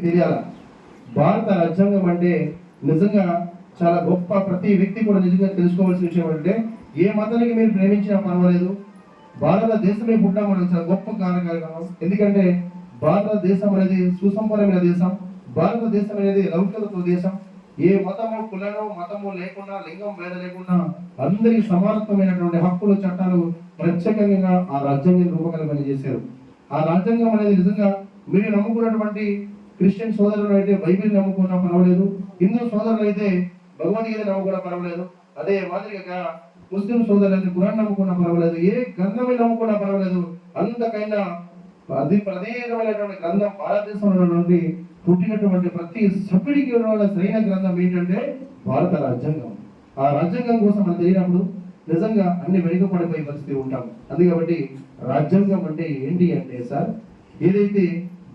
తెలియాల. భారత రాజ్యాంగం అంటే నిజంగా చాలా గొప్ప ప్రతి వ్యక్తి కూడా నిజంగా తెలుసుకోవాల్సిన విషయం అంటే ఏ మతానికి మీరు ప్రేమించినా పర్వాలేదు. భారతదేశమే పుట్టడం అనేది చాలా గొప్ప కారణం ఎందుకంటే భారతదేశం అనేది సుసంపన్నమైన దేశం. భారతదేశం అనేది లౌకికతో దేశం. ఏ మతము కులము మతము లేకుండా లింగం భేద లేకుండా అందరి సమానత్వమైనటువంటి హక్కులు చట్టాలు ప్రత్యేకంగా ఆ రాజ్యాంగం రూపకల్పన చేశారు. ఆ రాజ్యాంగం అనేది నిజంగా మీరు నమ్ముకున్నటువంటి క్రిస్టియన్ సోదరులు అయితే బైబిల్ నమ్ముకున్నా పర్వాలేదు హిందూ సోదరులు అయితే భగవద్గీత నమ్ముకున్నా పర్వాలేదు అదే మాదిరిగా ముస్లిం సోదరులు అయితే కురాన్ నమ్ముకున్నా పర్వాలేదు ఏ గ్రంథమే నమ్ముకున్నా పర్వాలేదు అంతకైనా అది ప్రత్యేకమైనటువంటి గ్రంథం భారతదేశంలో నుండి పుట్టినటువంటి ప్రతి సభ్యుడికి ఉన్న సరైన గ్రంథం ఏంటంటే భారత రాజ్యాంగం. ఆ రాజ్యాంగం కోసం మనం తెలియనప్పుడు నిజంగా అన్ని వెనుకపడిపోయే పరిస్థితి ఉంటాం. అది కాబట్టి రాజ్యాంగం అంటే ఏంటి అంటే సార్ ఏదైతే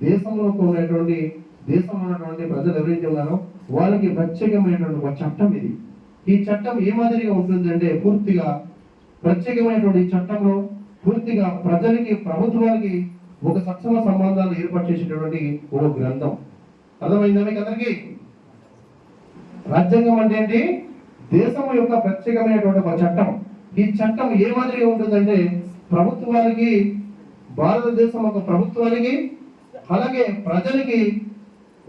దేశంలో ఉన్నటువంటి దేశంలో ఉన్నటువంటి ప్రజలు ఎవరైతే ఉన్నారో వాళ్ళకి ప్రత్యేకమైనటువంటి ఒక చట్టం ఇది. ఈ చట్టం ఏ మాదిరిగా ఉంటుందంటే పూర్తిగా ప్రత్యేకమైనటువంటి ఈ చట్టంలో పూర్తిగా ప్రజలకి ప్రభుత్వానికి ఒక సక్షమ సంబంధాలు ఏర్పాటు చేసేటటువంటి ఒక గ్రంథం. అర్థమైందా మీకు అందరికీ? రాజ్యాంగం అంటే ఏంటి? దేశం యొక్క ప్రత్యేకమైనటువంటి ఒక చట్టం. ఈ చట్టం ఏ మాదిరిగా ఉంటుందంటే ప్రభుత్వానికి భారతదేశం ఒక ప్రభుత్వానికి అలాగే ప్రజలకి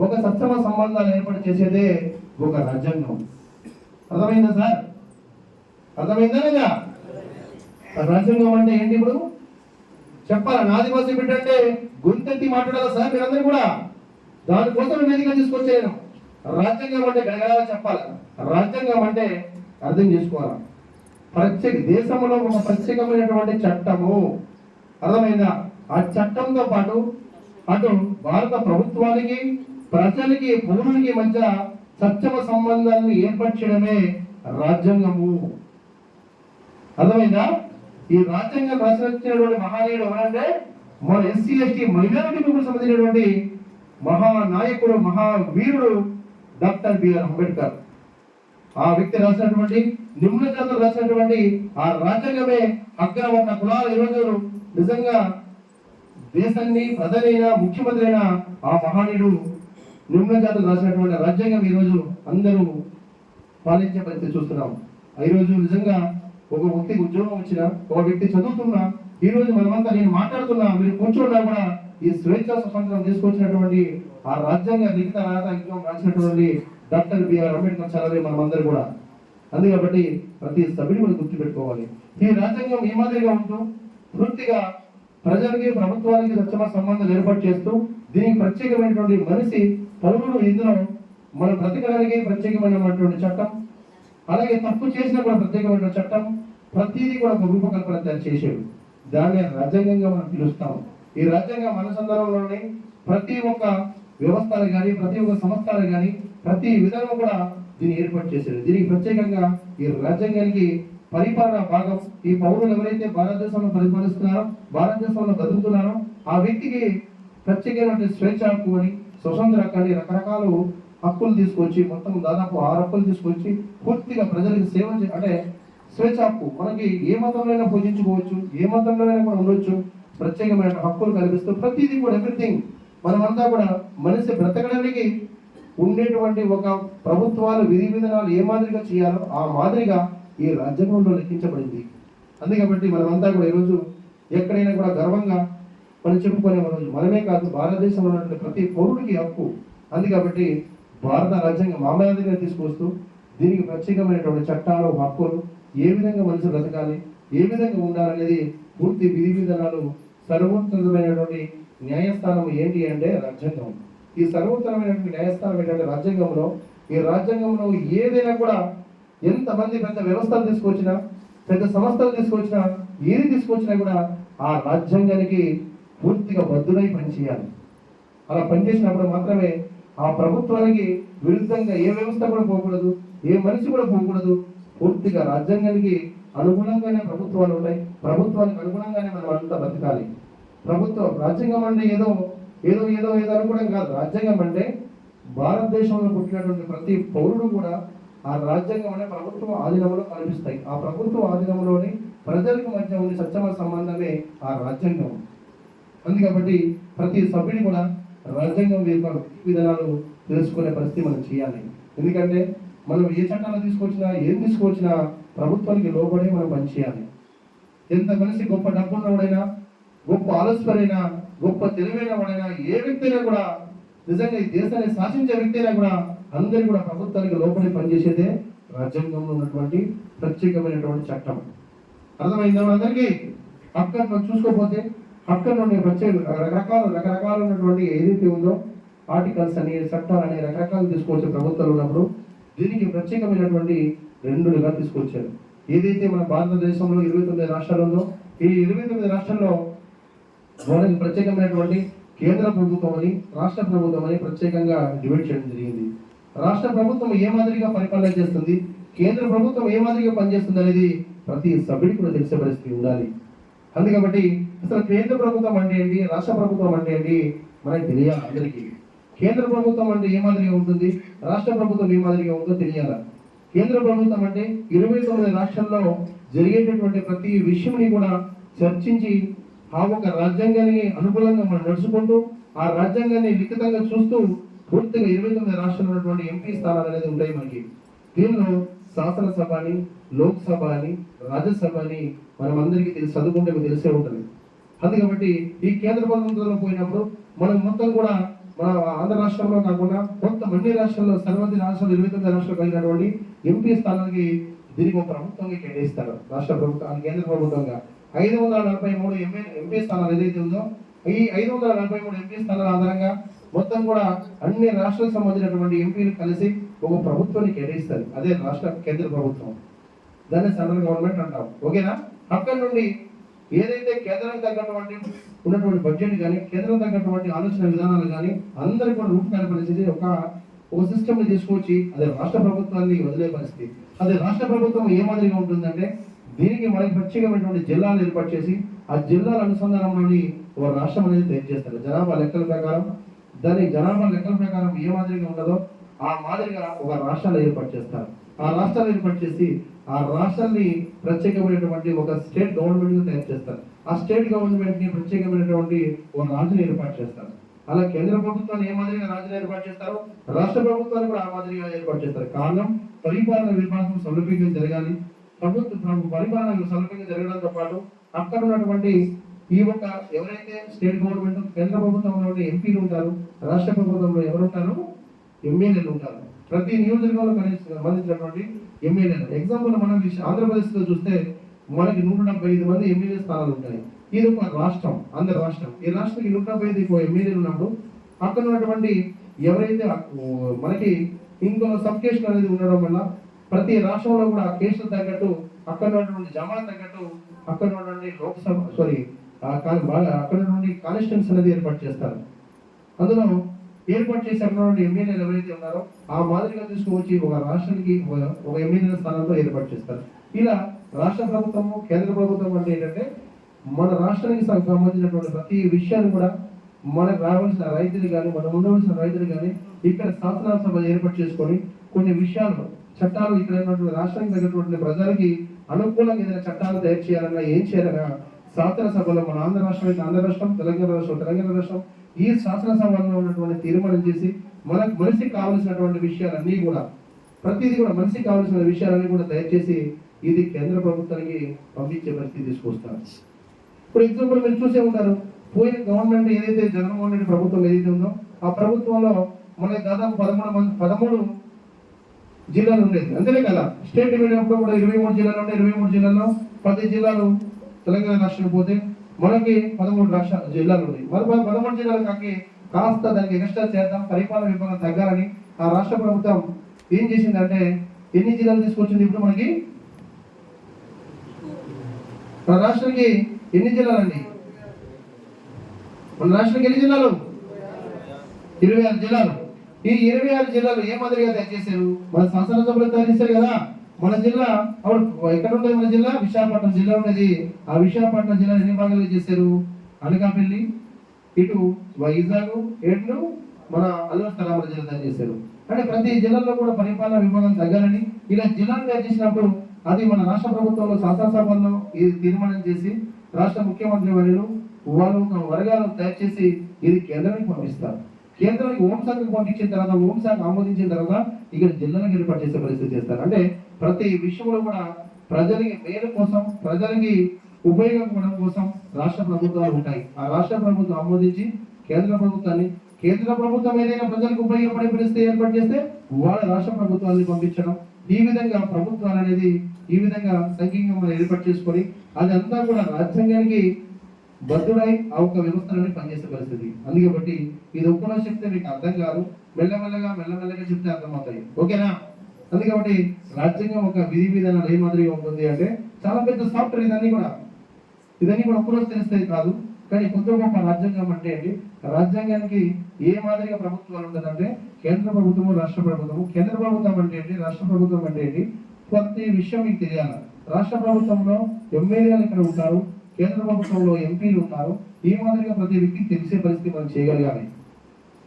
ఒక సత్సమ సంబంధాలు ఏర్పాటు చేసేదే ఒక రాజ్యాంగం. అర్థమైందా సార్? అర్థమైందా లేదా? రాజ్యాంగం అంటే ఏంటి ఇప్పుడు? చెప్పాలా? నాదివాసి బిడ్డ అంటే గుంతెత్తి మాట్లాడాలి సార్ మీరందరూ కూడా? దానికోసం వేదిక తీసుకొచ్చాను రాజ్యాంగం అంటే గడగడ చెప్పాలి? రాజ్యాంగం అంటే అర్థం చేసుకోవాలి? ప్రత్యేక దేశంలో ఒక ప్రత్యేకమైనటువంటి చట్టము. అర్థమైందా? ఆ చట్టంతో పాటు అటు భారత ప్రభుత్వానికి ప్రజలకి పౌరులకి మధ్య సత్యమ సంబంధాలను ఏర్పరచడమే రాజ్యాంగము. అర్థమైందా? ఈ రాజ్యాంగం రచించినటువంటి మహానీయుడు ఎవరంటే? మన ఎస్సీ ఎస్టీ మైనారిటీ పీపుల్ సంబంధించినటువంటి మహానాయకుడు మహావీరుడు డాక్టర్ బిఆర్ అంబేద్కర్. ఆ వ్యక్తి రాసినటువంటి నిమ్న జాతులు రాసినటువంటి ఆ రాజ్యాంగమే అగ్రవర్ణ కులాలు ఈరోజు నిజంగా దేశాన్ని ప్రజలైనా ముఖ్యమంత్రైన ఆ మహానీయుడు నిమ్న రాసినటువంటి రాజ్యాంగం ఈరోజు అందరూ పాలించే పరిస్థితి చూస్తున్నాం. ఈరోజు నిజంగా ఒక వ్యక్తికి ఉద్యోగం వచ్చిన ఒక వ్యక్తి చదువుతున్నా ఈరోజు మనమంతా నేను మాట్లాడుతున్నా మీరు కూర్చోన్నా కూడా ఈ స్వేచ్ఛ స్వతంత్రం తీసుకొచ్చినటువంటి ఆ రాజ్యాంగ లిఖిత రాజ్యాంగం రాసినటువంటి డాక్టర్ బిఆర్ అంబేద్కర్ చదవే మనమందరూ కూడా. అందు కాబట్టి ప్రతి సభ్యుడు మనం గుర్తుపెట్టుకోవాలి. ఈ రాజ్యాంగం ఏ మాదిరిగా ఉంటూ పూర్తిగా ప్రజలకి ప్రభుత్వానికి రక్షణ సంబంధాలు ఏర్పాటు చేస్తూ దీనికి ప్రత్యేకమైనటువంటి మనిషి పలువురు ఇందులో మన బ్రతకడానికి ప్రత్యేకమైనటువంటి చట్టం అలాగే తప్పు చేసిన కూడా ప్రత్యేకమైన చట్టం ప్రతిదీ కూడా ఒక రూపకల్పన తయారు చేసేవి. దాన్ని రాజ్యాంగంగా మనం పిలుస్తాం. ఈ రాజ్యాంగ సందర్భంలోనే ప్రతి ఒక్క వ్యవస్థలు కానీ ప్రతి ఒక్క సంస్థలు కానీ ప్రతి విధంగా కూడా దీన్ని ఏర్పాటు చేసేది. దీనికి ప్రత్యేకంగా ఈ రాజ్యాంగానికి పరిపాలన భాగం. ఈ పౌరులు ఎవరైతే భారతదేశంలో పరిపాలిస్తున్నారో భారతదేశంలో బతుకుతున్నారో ఆ వ్యక్తికి ప్రత్యేకమైన స్వేచ్ఛ హక్కు అని స్వతంత్ర హక్కు రకరకాల హక్కులు తీసుకొచ్చి మొత్తం దాదాపు ఆరు హక్కులు తీసుకొచ్చి పూర్తిగా ప్రజలకు సేవ అంటే స్వేచ్ఛ హక్కు. మనకి ఏ మతంలోనైనా పూజించుకోవచ్చు ఏ మతంలోనైనా కూడా ఉండొచ్చు. ప్రత్యేకమైన హక్కులు కల్పిస్తూ ప్రతిదీ కూడా ఎవ్రీథింగ్ మనమంతా కూడా మనిషి బ్రతకడానికి ఉండేటువంటి ఒక ప్రభుత్వాలు విధి విధానాలు ఏ మాదిరిగా చేయాలో ఆ మాదిరిగా ఈ రాజ్యాంగంలో లెక్కించబడింది. అందుకే కాబట్టి మనమంతా కూడా ఈరోజు ఎక్కడైనా కూడా గర్వంగా మనం చెప్పుకునే రోజు మనమే కాదు భారతదేశంలో ఉన్నటువంటి ప్రతి పౌరుడికి హక్కు. అందుకే కాబట్టి భారత రాజ్యాంగం మామయాదిగా తీసుకొస్తూ దీనికి ప్రత్యేకమైనటువంటి చట్టాలు హక్కులు ఏ విధంగా మనుషులు బ్రతకాలి ఏ విధంగా ఉండాలనేది పూర్తి విధి విధానాలు సర్వోత్తరమైనటువంటి న్యాయస్థానం ఏంటి అంటే రాజ్యాంగం. ఈ సర్వోత్తరమైనటువంటి న్యాయస్థానం ఏంటంటే రాజ్యాంగంలో ఈ రాజ్యాంగంలో ఏదైనా కూడా ఎంతమంది పెద్ద వ్యవస్థలు తీసుకొచ్చినా పెద్ద సంస్థలు తీసుకొచ్చినా ఏది తీసుకొచ్చినా కూడా ఆ రాజ్యాంగానికి పూర్తిగా బద్దులై పనిచేయాలి. అలా పనిచేసినప్పుడు మాత్రమే ఆ ప్రభుత్వానికి విరుద్ధంగా ఏ వ్యవస్థ కూడా పోకూడదు ఏ మనిషి కూడా పోకూడదు. పూర్తిగా రాజ్యాంగానికి అనుగుణంగానే ప్రభుత్వాలు ఉన్నాయి ప్రభుత్వానికి అనుగుణంగానే మనం అంతా బతకాలి. ప్రభుత్వం రాజ్యాంగం అంటే ఏదో ఏదో ఏదో ఏదో అనుకోవడం కాదు. రాజ్యాంగం అంటే భారతదేశంలో పుట్టినటువంటి ప్రతి పౌరుడు కూడా ఆ రాజ్యాంగం అనే ప్రభుత్వం ఆధీనంలో కనిపిస్తాయి. ఆ ప్రభుత్వం ఆధీనంలోని ప్రజలకు మధ్య ఉండే సత్యమ సంబంధమే ఆ రాజ్యాంగం. అందు కాబట్టి ప్రతి సభ్యుని కూడా రాజ్యాంగం యొక్క విధానాలు తెలుసుకునే పరిస్థితి మనం చేయాలి. ఎందుకంటే మనం ఏ చట్టాలు తీసుకొచ్చినా ఏం తీసుకొచ్చినా ప్రభుత్వానికి లోబడి మనం పనిచేయాలి. ఎంత కలిసి గొప్ప డబ్బున్నవాడైనా గొప్ప ఆలోచనైనా గొప్ప తెలివైన వాడైనా ఏ వ్యక్తి అయినా కూడా నిజంగా ఈ దేశాన్ని శాసించే వ్యక్తి అయినా కూడా అందరూ కూడా ప్రభుత్వానికి లోపలి పనిచేసేదే రాజ్యాంగంలో ఉన్నటువంటి ప్రత్యేకమైనటువంటి చట్టం. అర్థమైందా అందరికీ అక్కడ మనం చూసుకోకపోతే అక్కడ నుండి ప్రత్యేక రకరకాల రకరకాల ఉన్నటువంటి ఏదైతే ఉందో ఆర్టికల్స్ అనే చట్టాలు అనే రకరకాలు తీసుకొచ్చే ప్రభుత్వాలు ఉన్నప్పుడు దీనికి ప్రత్యేకమైనటువంటి రెండుగా తీసుకొచ్చారు. ఏదైతే మన భారతదేశంలో ఇరవై తొమ్మిది రాష్ట్రాలు ఉందో ఈ ఇరవై తొమ్మిది రాష్ట్రాల్లో మనకి ప్రత్యేకమైనటువంటి కేంద్ర ప్రభుత్వం అని రాష్ట్ర ప్రభుత్వం అని ప్రత్యేకంగా డివైడ్ చేయడం జరిగింది. రాష్ట్ర ప్రభుత్వం ఏ మాదిరిగా పరిపాలన చేస్తుంది? కేంద్ర ప్రభుత్వం ఏ మాదిరిగా పనిచేస్తుంది అనేది ప్రతి సభ్యుడికి కూడా తెలిసే పరిస్థితి ఉండాలి. అందుకబట్టి అసలు కేంద్ర ప్రభుత్వం అంటే ఏంటి? రాష్ట్ర ప్రభుత్వం అంటే ఏంటి? మనకి తెలియాలి అందరికీ. కేంద్ర ప్రభుత్వం అంటే ఏ మాదిరిగా ఉంటుంది? రాష్ట్ర ప్రభుత్వం ఏ మాదిరిగా ఉందో తెలియాలా. కేంద్ర ప్రభుత్వం అంటే ఇరవై తొమ్మిది రాష్ట్రాల్లో జరిగేటటువంటి ప్రతి విషయంని కూడా చర్చించి ఆ ఒక రాజ్యాంగానికి అనుకూలంగా మనం నడుచుకుంటూ ఆ రాజ్యాంగాన్ని లిఖితంగా చూస్తూ పూర్తిగా ఇరవై తొమ్మిది రాష్ట్రంలో ఉన్నటువంటి ఎంపీ స్థానాలు అనేది ఉంటాయి మనకి. దీనిలో శాసనసభ అని లోక్సభ అని రాజ్యసభ అని మనం అందరికీ తెలిసి చదువుకుంటే మీకు తెలిసే ఉంటుంది. అది కాబట్టి ఈ కేంద్ర ప్రభుత్వంలో పోయినప్పుడు మనం మొత్తం కూడా మన ఆంధ్ర రాష్ట్రంలో కాకుండా మొత్తం అన్ని రాష్ట్రాల్లో సర్వతి రాష్ట్రాలు ఇరవై తొమ్మిది రాష్ట్రాలు కలిగినటువంటి ఎంపీ స్థానానికి దీనికి ఒక ప్రభుత్వంగా కేటాయిస్తారు రాష్ట్ర ప్రభుత్వం కేంద్ర ప్రభుత్వంగా. ఐదు వందల నలభై మూడు ఎంపీ ఎంపీ స్థానాలు ఏదైతే ఉందో ఈ ఐదు వందల నలభై మూడు ఎంపీ స్థానాల ఆధారంగా మొత్తం కూడా అన్ని రాష్ట్రాలకు సంబంధించినటువంటి ఎంపీలు కలిసి ఒక ప్రభుత్వాన్ని కేటాయిస్తారు. అదే రాష్ట్ర కేంద్ర ప్రభుత్వం. దాన్ని సెంట్రల్ గవర్నమెంట్ అంటాం. ఓకేనా? అక్కడి నుండి ఏదైతే కేంద్రం తగ్గటువంటి ఉన్నటువంటి బడ్జెట్ కానీ కేంద్రం తగ్గటువంటి ఆలోచన విధానాలు కానీ అందరి కూడా రూపకల్పన ఒక ఒక సిస్టమ్ని తీసుకొచ్చి అదే రాష్ట్ర ప్రభుత్వాన్ని వదిలే పరిస్థితి. అదే రాష్ట్ర ప్రభుత్వం ఏ మాదిరిగా ఉంటుందంటే దీనికి మనకి ప్రత్యేకమైనటువంటి జిల్లాలు ఏర్పాటు చేసి ఆ జిల్లాల అనుసంధానంలోని ఒక రాష్ట్రం అనేది తయారు చేస్తారు. జనాభా లెక్కల ప్రకారం దాని జనాభా లెక్కల ప్రకారం ఏ మాదిరిగా ఉండదో ఆ మాదిరిగా ఒక రాష్ట్రాలు ఏర్పాటు చేస్తారు. ఆ రాష్ట్రాలు ఏర్పాటు చేసి ఆ రాష్ట్రాన్ని ప్రత్యేకమైనటువంటి ఒక స్టేట్ గవర్నమెంట్ తయారు చేస్తారు. ఆ స్టేట్ గవర్నమెంట్ని ప్రత్యేకమైనటువంటి ఒక రాజుని ఏర్పాటు చేస్తారు. అలా కేంద్ర ప్రభుత్వాన్ని ఏ మాదిరిగా రాజులు ఏర్పాటు చేస్తారు రాష్ట్ర ప్రభుత్వాన్ని కూడా ఆ మాదిరిగా ఏర్పాటు చేస్తారు. కారణం పరిపాలన విభాగం సౌలభ్యంగా జరగాలి. ప్రభుత్వ పరిపాలన సౌలభ్యంగా జరగడంతో పాటు అక్కడ ఉన్నటువంటి ఈ ఒక ఎవరైతే స్టేట్ గవర్నమెంట్ కేంద్ర ప్రభుత్వంలో ఎంపీలు ఉంటారు రాష్ట్ర ప్రభుత్వంలో ఎవరు ఉంటారు ఎమ్మెల్యేలు ఉంటారు. ప్రతి నియోజకవర్గంలో కనీసం సంబంధించినటువంటి ఎమ్మెల్యేలు. ఎగ్జాంపుల్ మనం ఆంధ్రప్రదేశ్లో చూస్తే మనకి నూట డెబ్బై ఐదు మంది ఎమ్మెల్యే స్థానాలు ఉంటాయి. ఇది ఒక రాష్ట్రం ఆంధ్ర రాష్ట్రం. ఈ రాష్ట్రానికి నూట డెబ్బై ఐదు ఎమ్మెల్యేలు ఉన్నప్పుడు అక్కడ ఉన్నటువంటి ఎవరైతే మనకి ఇంకో సబ్ కేసులు అనేది ఉండడం వల్ల ప్రతి రాష్ట్రంలో కూడా ఆ కేసులు తగ్గట్టు అక్కడ ఉన్నటువంటి జమా తగ్గట్టు అక్కడ ఉన్నటువంటి లోక్సభ సారీ అక్కడ నుండి కానిస్టెన్స్ అనేది ఏర్పాటు చేస్తారు. అందులో ఏర్పాటు చేసి అక్కడ నుండి ఎమ్మెల్యేలు ఎవరైతే ఉన్నారో ఆ మాదిరిగా తీసుకువచ్చి ఒక రాష్ట్రానికి ఒక- ఒక ఎమ్మెల్యేల స్థానంలో ఏర్పాటు చేస్తారు. ఇలా రాష్ట్ర ప్రభుత్వము కేంద్ర ప్రభుత్వం అంటే ఏంటంటే మన రాష్ట్రానికి సంబంధించినటువంటి ప్రతి విషయాన్ని కూడా మనకు రావాల్సిన రైతులు కానీ మనం ఉండవలసిన రైతులు కానీ ఇక్కడ శాసనసభ ఏర్పాటు చేసుకొని కొన్ని విషయాలు చట్టాలు ఇక్కడ ఉన్నటువంటి రాష్ట్రానికి తగినటువంటి ప్రజలకి అనుకూలంగా ఏదైనా చట్టాలు తయారు చేయాలన్నా ఏం చేయాలన్నా శాసనసభలో మన ఆంధ్ర రాష్ట్రం అయితే ఆంధ్ర రాష్ట్రం తెలంగాణ రాష్ట్రం తెలంగాణ రాష్ట్రం ఈ శాసనసభలో ఉన్నటువంటి తీర్మానం చేసి మనకు మనిషికి కావలసినటువంటి విషయాలన్నీ కూడా ప్రతిదీ కూడా మనిషికి కావాల్సిన విషయాలన్నీ కూడా దయచేసి ఇది కేంద్ర ప్రభుత్వానికి పంపించే పరిస్థితి తీసుకొస్తారు. ఇప్పుడు ఎగ్జాంపుల్ మీరు చూసే ఉంటారు. పోయిన గవర్నమెంట్ ఏదైతే జగన్మోహన్ రెడ్డి ప్రభుత్వం ఏదైతే ఉందో ఆ ప్రభుత్వంలో మనకి దాదాపు పదమూడు మంది పదమూడు జిల్లాలు ఉండేది అంతేనే కదా? స్టేట్ మీడియం కూడా ఇరవై మూడు జిల్లాలు ఉండే ఇరవై మూడు జిల్లాల్లో పది జిల్లాలు తెలంగాణ రాష్ట్రం పోతే మనకి పదమూడు రాష్ట్ర జిల్లాలు ఉన్నాయి. మరి పదమూడు జిల్లాలు కాకి కాస్త దానికి ఎక్స్ట్రా చేద్దాం పరిపాలన విభాగం తగ్గాలని ఆ రాష్ట్ర ప్రభుత్వం ఏం చేసిందంటే ఎన్ని జిల్లాలు తీసుకొచ్చింది ఇప్పుడు మనకి? మన రాష్ట్రానికి ఎన్ని జిల్లాలండి? మన రాష్ట్రానికి ఎన్ని జిల్లాలు? ఇరవై ఆరు జిల్లాలు. ఈ ఇరవై ఆరు జిల్లాలు ఏ మాదిరిగా తయారు చేశారు మన శాసనసభలో తయారు చేశారు కదా. మన జిల్లా అవును ఎక్కడ ఉంటుంది మన జిల్లా విశాఖపట్నం జిల్లా ఉన్నది ఆ విశాఖపట్నం జిల్లా ఎన్ని భాగాలు చేశారు? అనకాపల్లి ఇటు వైజాగ్ ఏడు మన అల్లూరు జిల్లా తయారు చేశారు. అంటే ప్రతి జిల్లాలో కూడా పరిపాలన విభాగం తగ్గాలని ఇలా జిల్లాను తయారు చేసినప్పుడు అది మన రాష్ట్ర ప్రభుత్వంలో శాసనసభలో ఇది తీర్మానం చేసి రాష్ట్ర ముఖ్యమంత్రి వర్యులు వారు వర్గాలను తయారు చేసి ఇది కేంద్రానికి పంపిస్తారు. కేంద్రానికి హోంశాఖకు పంపించిన తర్వాత హోంశాఖ ఆమోదించిన తర్వాత ఇక్కడ జిల్లాలకు ఏర్పాటు చేసే పరిస్థితి చేస్తారు. అంటే ప్రతి విషయంలో కూడా ప్రజలకి మేలు కోసం ప్రజలకి ఉపయోగపడడం కోసం రాష్ట్ర ప్రభుత్వాలు ఉంటాయి. ఆ రాష్ట్ర ప్రభుత్వం ఆమోదించి కేంద్ర ప్రభుత్వాన్ని కేంద్ర ప్రభుత్వం ఏదైనా ప్రజలకు ఉపయోగపడే పరిస్థితి ఏర్పాటు చేస్తే వాళ్ళ రాష్ట్ర ప్రభుత్వాన్ని పంపించడం ఈ విధంగా ప్రభుత్వాలు అనేది ఈ విధంగా సంఘీయంగా ఏర్పాటు చేసుకొని అదంతా కూడా రాజ్యాంగానికి బద్దుడై ఆ ఒక్క వ్యవస్థలని పనిచేసే పరిస్థితి. అందుకే బట్టి ఇది ఒక్కడో చెప్తే మీకు అర్థం కాదు. మెల్లమెల్లగా మెల్లమెల్లగా చెప్తే అర్థమవుతాయి. ఓకేనా? అందుకే కాబట్టి రాజ్యాంగం ఒక విధి విధానాలు ఏ మాదిరిగా ఉంటుంది అంటే చాలా పెద్ద సాఫ్ట్వేర్ ఇదన్నీ కూడా. ఇదన్నీ కూడా ఒక్కరోజు తెలుస్తుంది కాదు. కానీ కొత్త గొప్ప రాజ్యాంగం అంటే ఏంటి? రాజ్యాంగానికి ఏ మాదిరిగా ప్రభుత్వాలు ఉంటుందంటే కేంద్ర ప్రభుత్వము రాష్ట్ర ప్రభుత్వము. కేంద్ర ప్రభుత్వం అంటే ఏంటి? రాష్ట్ర ప్రభుత్వం అంటే ఏంటి? ప్రతి విషయం మీకు తెలియాలి. రాష్ట్ర ప్రభుత్వంలో ఎమ్మెల్యేలు ఇక్కడ ఉంటారు? కేంద్ర ప్రభుత్వంలో ఎంపీలు ఉంటారు. ఈ మాదిరిగా ప్రతి వ్యక్తికి తెలిసే పరిస్థితి మనం చేయగలగాలి.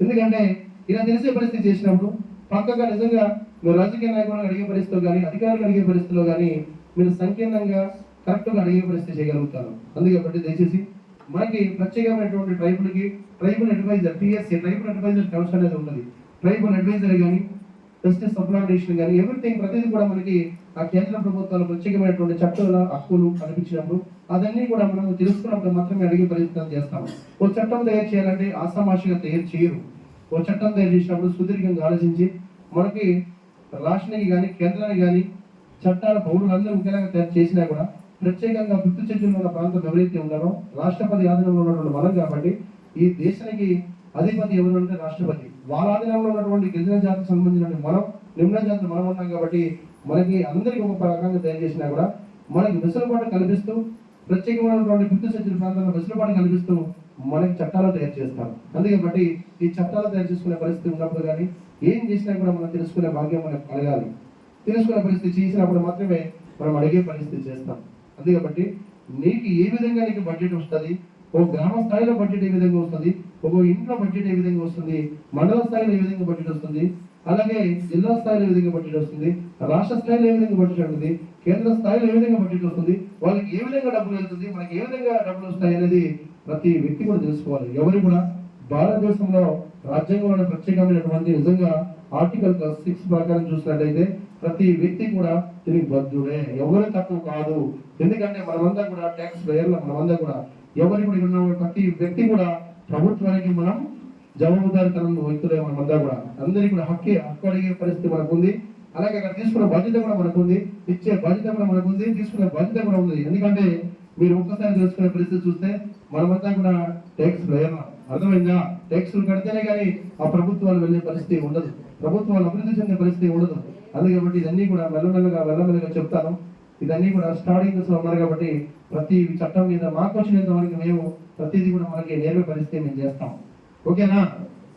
ఎందుకంటే ఇలా తెలిసే పరిస్థితి చేసినప్పుడు పక్కగా నిజంగా మీరు రాజకీయ నాయకులను అడిగే పరిస్థితిలో కానీ అధికారులు అడిగే పరిస్థితిలో కానీ మీరు సంకీర్ణంగా కరెక్ట్గా అడిగే పరిస్థితి చేయగలుగుతారు. అందుకే బట్టి దయచేసి మనకి ప్రత్యేకమైనటువంటి ట్రైబుల్కి tribal adviser TSC tribal adviser commission అనేది ఉన్నది ట్రైబల్ అడ్వైజర్ కానీ జస్టిస్ సప్లాంటేషన్ కానీ ఎవ్రీథింగ్ ప్రతిదీ కూడా మనకి ఆ కేంద్ర ప్రభుత్వాలు ప్రత్యేకమైనటువంటి చట్టాల హక్కులు కనిపించినప్పుడు అదన్నీ కూడా మనం తెలుసుకున్నప్పుడు మాత్రమే అడిగే ప్రయత్నం చేస్తాము. ఓ చట్టం తయారు చేయాలంటే ఆసామాషిగా తయారు చేయరు. ఓ చట్టం తయారు చేసినప్పుడు సుదీర్ఘంగా ఆలోచించి మనకి రాష్ట్రానికి కానీ కేంద్రానికి కానీ చట్టాల పౌరులందరూ ఒకేలాగా తయారు చేసినా కూడా ప్రత్యేకంగా గుర్తు చెట్టులో ఉన్న ప్రాంతం ఎవరైతే ఉన్నారో రాష్ట్రపతి ఆధీనంలో ఉన్నటువంటి మనం కాబట్టి ఈ దేశానికి అధిపతి ఎవరు అంటే రాష్ట్రపతి. వాళ్ళ ఆధీనంలో ఉన్నటువంటి గిరిజన జాతికి సంబంధించిన మనం నిమ్న జాతి మనం ఉన్నాం కాబట్టి మనకి అందరికి ఒక రకంగా తయారు చేసినా కూడా మనకి వెసులుబాటు కల్పిస్తూ ప్రత్యేకమైనటువంటి గుర్తు చెట్టు ప్రాంతంలో వెసులుబాటు కల్పిస్తూ మనకి చట్టాలు తయారు చేస్తారు అందుకే బట్టి ఈ చట్టాలు తయారు చేసుకునే పరిస్థితి ఉన్నప్పుడు కానీ ఏం చేసినా కూడా మనం తెలుసుకునే భాగ్యం మనకు కలగాలి. తెలుసుకునే పరిస్థితి చేసినప్పుడు మాత్రమే మనం అడిగే పరిస్థితి చేస్తాం. అందుకే బట్టి నీకు ఏ విధంగా నీకు బడ్జెట్ వస్తుంది ఒక గ్రామ స్థాయిలో బడ్జెట్ ఏ విధంగా వస్తుంది ఒక ఇంట్లో బడ్జెట్ ఏ విధంగా వస్తుంది మండల స్థాయిలో ఏ విధంగా బడ్జెట్ వస్తుంది అలాగే జిల్లా స్థాయిలో ఏ విధంగా బడ్జెట్ వస్తుంది రాష్ట్ర స్థాయిలో ఏ విధంగా బడ్జెట్ ఉంటుంది కేంద్ర స్థాయిలో ఏ విధంగా బడ్జెట్ వస్తుంది వాళ్ళకి ఏ విధంగా డబ్బులు వెళ్తుంది మనకి ఏ విధంగా డబ్బులు వస్తాయి అనేది ప్రతి వ్యక్తి కూడా తెలుసుకోవాలి. ఎవరు కూడా భారతదేశంలో రాజ్యాంగంలో ప్రత్యేకమైనటువంటి నిజంగా ఆర్టికల్ సిక్స్ ప్రకారం చూసినట్టయితే ప్రతి వ్యక్తి కూడా దీనికి బద్ధుడే. ఎవరు తక్కువ కాదు. ఎందుకంటే మనమంతా కూడా ట్యాక్స్ పేర్ల మనమంతా కూడా ఎవరి కూడా ఉన్న ప్రతి వ్యక్తి కూడా ప్రభుత్వానికి మనం జవాబుదారితనం వ్యక్తులే మనమంతా కూడా. అందరికీ కూడా హక్కే హక్కు అడిగే పరిస్థితి మనకు ఉంది అలాగే అక్కడ తీసుకున్న బాధ్యత కూడా మనకు ఉంది ఇచ్చే బాధ్యత కూడా మనకు ఉంది తీసుకునే బాధ్యత కూడా ఉంది. ఎందుకంటే మీరు ఒక్కసారి తెలుసుకునే పరిస్థితి చూస్తే మనమంతా కూడా ట్యాక్స్ వేయాలి అర్థమైందా? ట్యాక్సులు కడితేనే కానీ ఆ ప్రభుత్వాలు వెళ్ళే పరిస్థితి ఉండదు. ప్రభుత్వాలు అభివృద్ధి చెందే పరిస్థితి ఉండదు. అందుకే కాబట్టి ఇదన్నీ కూడా మెల్లమెల్లగా మెల్లమెల్లగా చెప్తాను. ఇదన్నీ కూడా స్టార్టింగ్ దశలో ఉన్నారు కాబట్టి ప్రతి చట్టం మీద మాకు వచ్చినంత వరకు మేము ప్రతిదీ కూడా మనకి నేర్పే పరిస్థితి మేము చేస్తాం. ఓకేనా?